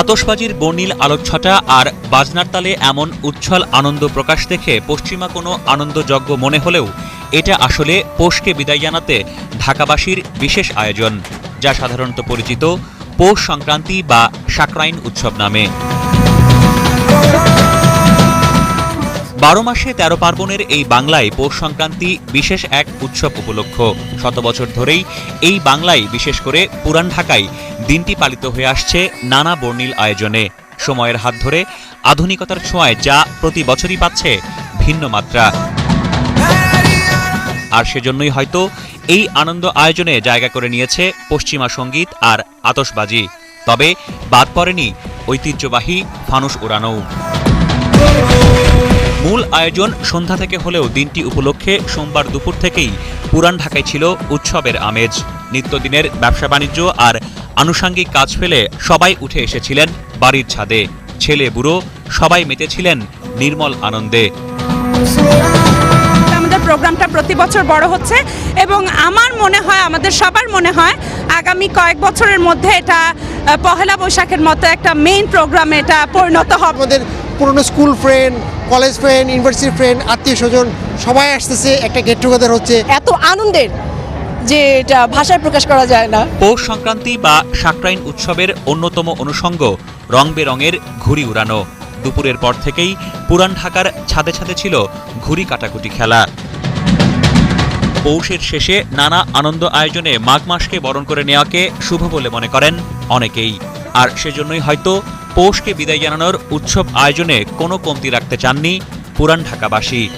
আতশবাজির বর্ণিল আলোচ্ছটা আর বাজনার তালে এমন উচ্ছল আনন্দ প্রকাশ দেখে পশ্চিমা কোনো আনন্দযজ্ঞ মনে হলেও এটা আসলে পোষকে বিদায় জানাতে ঢাকাবাসীর বিশেষ আয়োজন, যা সাধারণত পরিচিত পৌষ সংক্রান্তি বা সাকরাইন উৎসব নামে। বারো মাসে তেরো পার্বণের এই বাংলায় পৌষ সংক্রান্তি বিশেষ এক উৎসব উপলক্ষ। শত বছর ধরেই এই বাংলায় বিশেষ করে পুরান ঢাকায় দিনটি পালিত হয়ে আসছে নানা বর্ণিল আয়োজনে। সময়ের হাত ধরে আধুনিকতার ছোঁয়ায় যা প্রতি বছরই পাচ্ছে ভিন্ন মাত্রা। আর সেজন্যই হয়তো এই আনন্দ আয়োজনে জায়গা করে নিয়েছে পশ্চিমা সংগীত আর আতসবাজি তবে বাদ পড়েনি ঐতিহ্যবাহী ফানুস উড়ানো মূল আয়োজন সন্ধ্যা থেকে হলেও দিনটি উপলক্ষে সোমবার দুপুর থেকেই পুরান ঢাকায় ছিল উৎসবের আমেজ। নিত্যদিনের ব্যবসা বাণিজ্য আর আনুষাঙ্গিক কাজ ফেলে সবাই উঠে এসেছিলেন বাড়ির ছাদে। ছেলে বুড়ো সবাই মেতেছিলেন নির্মল আনন্দে। আমাদের প্রোগ্রামটা প্রতি বছর বড় হচ্ছে এবং আমার মনে হয় আমাদের সবার মনে হয় আগামী কয়েক বছরের মধ্যে এটা পহেলা বৈশাখের মতো একটা মেইন প্রোগ্রামে এটা পরিণত হবে। আমাদের পুরনো school friend college friend university friend আত্মীয় স্বজন সবাই আসতেছে একটা গেট টুগেদার হচ্ছে। এত আনন্দের যে এটা ভাষায় প্রকাশ করা যায় না। পৌষ সংক্রান্তি বা সাকরাইন উৎসবের অন্যতম অনুষঙ্গ রং বেরঙের ঘুড়ি উড়ানো। দুপুরের পর থেকেই পুরান ঢাকার ছাদে ছাদে ছিল ঘুড়ি কাটাকুটি খেলা। পৌষের শেষে নানা আনন্দ আয়োজনে মাঘ মাসকে বরণ করে নেওয়াকে শুভ বলে মনে করেন অনেকেই। আর সেজন্যই হয়তো পৌষকে বিদায় জানানোর উৎসব আয়োজনে কোনো কমতি রাখতে চাননি পুরান ঢাকাবাসী।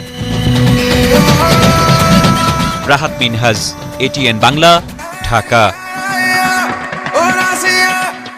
রাহাত মিনহাজ, এটিএন বাংলা, ঢাকা।